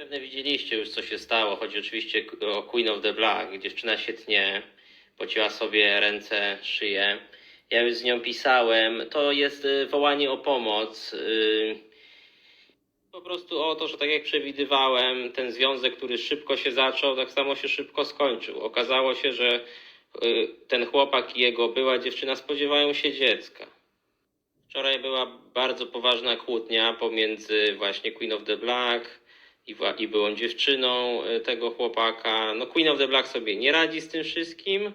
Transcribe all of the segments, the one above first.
Pewnie widzieliście już, co się stało. Chodzi oczywiście o Queen of the Black. Dziewczyna się tnie, pociła sobie ręce, szyję. Ja już z nią pisałem. To jest y, wołanie o pomoc. y, Po prostu o to, że tak jak przewidywałem, ten związek, który szybko się zaczął, tak samo się szybko skończył. Okazało się, że y, ten chłopak i jego była dziewczyna spodziewają się dziecka. Wczoraj była bardzo poważna kłótnia pomiędzy właśnie Queen of the Black i, i byłą dziewczyną y, tego chłopaka. No Queen of the Black sobie nie radzi z tym wszystkim.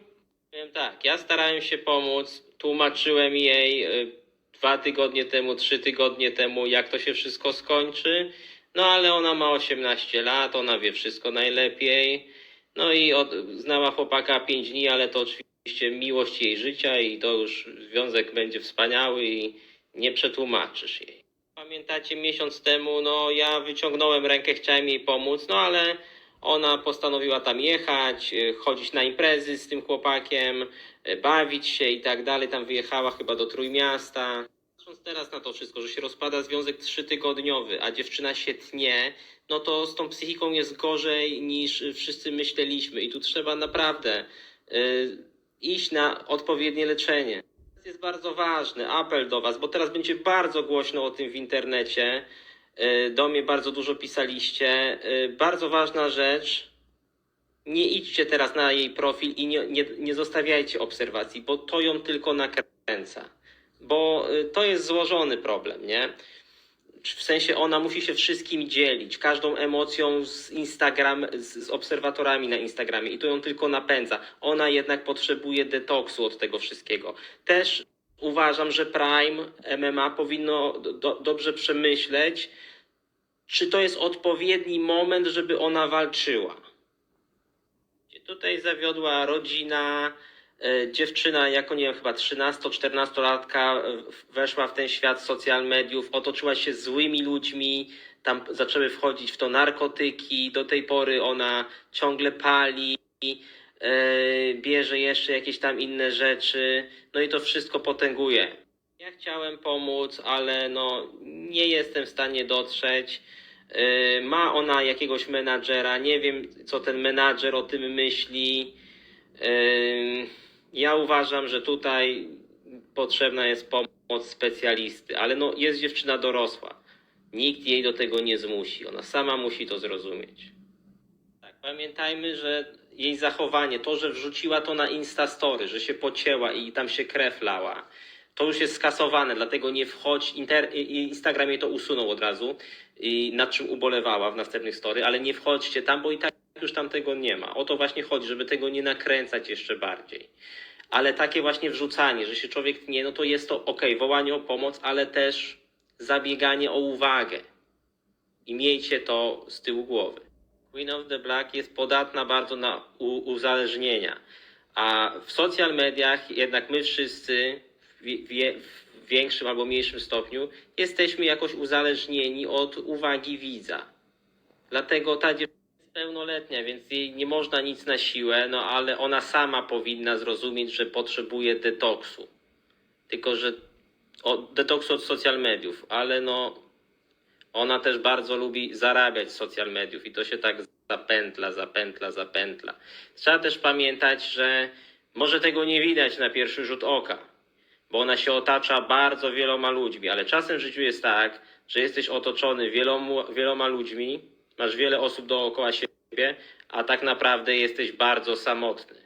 Powiem tak, ja starałem się pomóc, tłumaczyłem jej y, dwa tygodnie temu, trzy tygodnie temu, jak to się wszystko skończy. No ale ona ma 18 lat, ona wie wszystko najlepiej. No i od, znała chłopaka 5 dni, ale to oczywiście miłość jej życia i to już związek będzie wspaniały i nie przetłumaczysz jej. Pamiętacie, miesiąc temu, no ja wyciągnąłem rękę, chciałem jej pomóc, no ale ona postanowiła tam jechać, y, chodzić na imprezy z tym chłopakiem, y, bawić się i tak dalej. Tam wyjechała chyba do Trójmiasta. Patrząc teraz na to wszystko, że się rozpada związek trzytygodniowy, a dziewczyna się tnie, no to z tą psychiką jest gorzej niż wszyscy myśleliśmy i tu trzeba naprawdę y, iść na odpowiednie leczenie. Jest bardzo ważny apel do Was, bo teraz będzie bardzo głośno o tym w internecie. Y, Do mnie bardzo dużo pisaliście. Y, Bardzo ważna rzecz. Nie idźcie teraz na jej profil i nie, nie, nie zostawiajcie obserwacji, bo to ją tylko nakręca. Bo y, to jest złożony problem, nie? W sensie ona musi się wszystkim dzielić, każdą emocją z Instagram, z, z obserwatorami na Instagramie i to ją tylko napędza. Ona jednak potrzebuje detoksu od tego wszystkiego. Też uważam, że Prime MMA powinno do, dobrze przemyśleć, czy to jest odpowiedni moment, żeby ona walczyła. Tutaj zawiodła rodzina, dziewczyna jako, nie wiem, chyba 13-14-latka e, weszła w ten świat social mediów, otoczyła się złymi ludźmi, tam zaczęły wchodzić w to narkotyki, do tej pory ona ciągle pali, e, bierze jeszcze jakieś tam inne rzeczy, no i to wszystko potęguje. Ja chciałem pomóc, ale no nie jestem w stanie dotrzeć. Ma ona jakiegoś menadżera, nie wiem co ten menadżer o tym myśli. Ja uważam, że tutaj potrzebna jest pomoc specjalisty, ale no jest dziewczyna dorosła. Nikt jej do tego nie zmusi, ona sama musi to zrozumieć. Tak, pamiętajmy, że jej zachowanie, to, że wrzuciła to na Instastory, że się pocięła i tam się krew lała, to już jest skasowane, dlatego nie wchodź, inter, Instagram jej to usunął od razu, i nad czym ubolewała w następnych story, ale nie wchodźcie tam, bo i tak już tam tego nie ma. O to właśnie chodzi, żeby tego nie nakręcać jeszcze bardziej. Ale takie właśnie wrzucanie, że się człowiek tnie, no to jest to ok, wołanie o pomoc, ale też zabieganie o uwagę. I miejcie to z tyłu głowy. Queen of the Black jest podatna bardzo na uzależnienia. A w social mediach jednak my wszyscy w, w większym albo mniejszym stopniu jesteśmy jakoś uzależnieni od uwagi widza. Dlatego ta dziewczyna pełnoletnia, więc jej nie można nic na siłę, no ale ona sama powinna zrozumieć, że potrzebuje detoksu. Tylko, że detoksu od social mediów, ale no ona też bardzo lubi zarabiać z social mediów i to się tak zapętla, zapętla, zapętla. Trzeba też pamiętać, że może tego nie widać na pierwszy rzut oka, bo ona się otacza bardzo wieloma ludźmi, ale czasem w życiu jest tak, że jesteś otoczony wielomu, wieloma ludźmi, masz wiele osób dookoła siebie, a tak naprawdę jesteś bardzo samotny.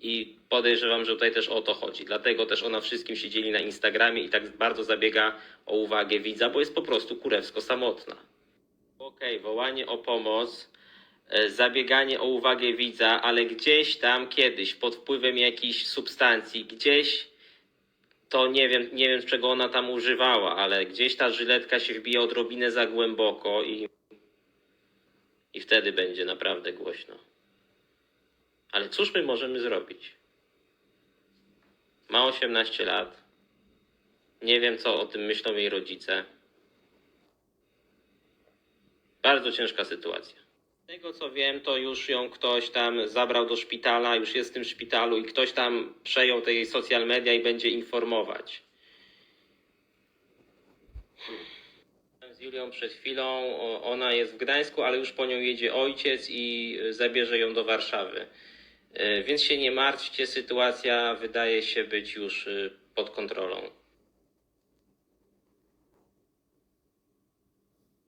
I podejrzewam, że tutaj też o to chodzi. Dlatego też ona wszystkim się dzieli na Instagramie i tak bardzo zabiega o uwagę widza, bo jest po prostu kurewsko samotna. Okej, wołanie o pomoc, e, zabieganie o uwagę widza, ale gdzieś tam kiedyś pod wpływem jakiejś substancji, gdzieś to nie wiem, nie wiem czego ona tam używała, ale gdzieś ta żyletka się wbije odrobinę za głęboko i, i wtedy będzie naprawdę głośno. Ale cóż my możemy zrobić? Ma 18 lat. Nie wiem, co o tym myślą jej rodzice. Bardzo ciężka sytuacja. Z tego co wiem, to już ją ktoś tam zabrał do szpitala, już jest w tym szpitalu i ktoś tam przejął te jej social media i będzie informować. Z Julią przed chwilą. Ona jest w Gdańsku, ale już po nią jedzie ojciec i y, zabierze ją do Warszawy. Y, Więc się nie martwcie, sytuacja wydaje się być już y, pod kontrolą.